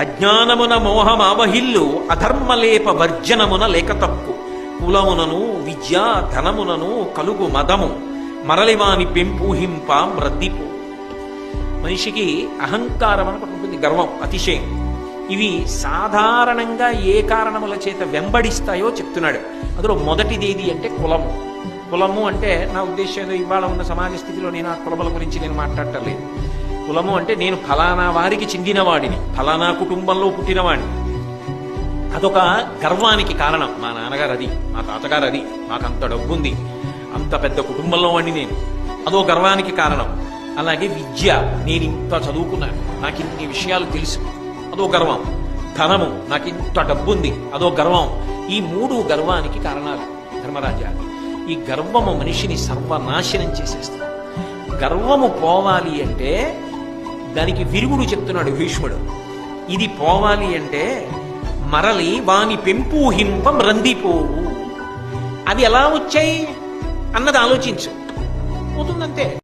అజ్ఞానమున మోహమావహిల్లు అధర్మలేప వర్జనమున లేక తప్పు. కులమునను విద్య ధనమునను కలుగు మదము. మరలివాని పెంపూహింప మృద్దిపు. మనిషికి అహంకారం అని ఉంటుంది గర్వం అతిశయం. ఇవి సాధారణంగా ఏ కారణముల చేత వెంబడిస్తాయో చెప్తున్నాడు. అందులో మొదటిది ఏది అంటే కులము. కులము అంటే నా ఉద్దేశం ఇవాళ ఉన్న సమాజ స్థితిలో నేను ఆ కులముల గురించి నేను మాట్లాడటం లేదు. కులము అంటే నేను ఫలానా వారికి చెందినవాడిని. ఫలానా కుటుంబంలో పుట్టినవాడిని. అదొక గర్వానికి కారణం. మా నాన్నగారు అది మా తాతగారు అది. మాకు అంత డబ్బు ఉంది అంత పెద్ద కుటుంబంలో వాడిని నేను. అదో గర్వానికి కారణం. అలాగే విద్య. నేను ఇంత చదువుకున్నాను. నాకు ఇన్ని విషయాలు తెలుసు. అదో గర్వం. ధనము. నాకు ఇంత డబ్బు ఉంది అదో గర్వం. ఈ మూడు గర్వానికి కారణాలు. ధర్మరాజా ఈ గర్వము మనిషిని సర్వనాశనం చేసేస్తుంది. గర్వము పోవాలి అంటే దానికి విరుగుడు చెప్తున్నాడు భీష్ముడు. ఇది పోవాలి అంటే మరలి వాని పెంపూహింపం రందిపోవు. అవి ఎలా వచ్చాయి? అన్నది ఆలోచించు. పోతుందంతే.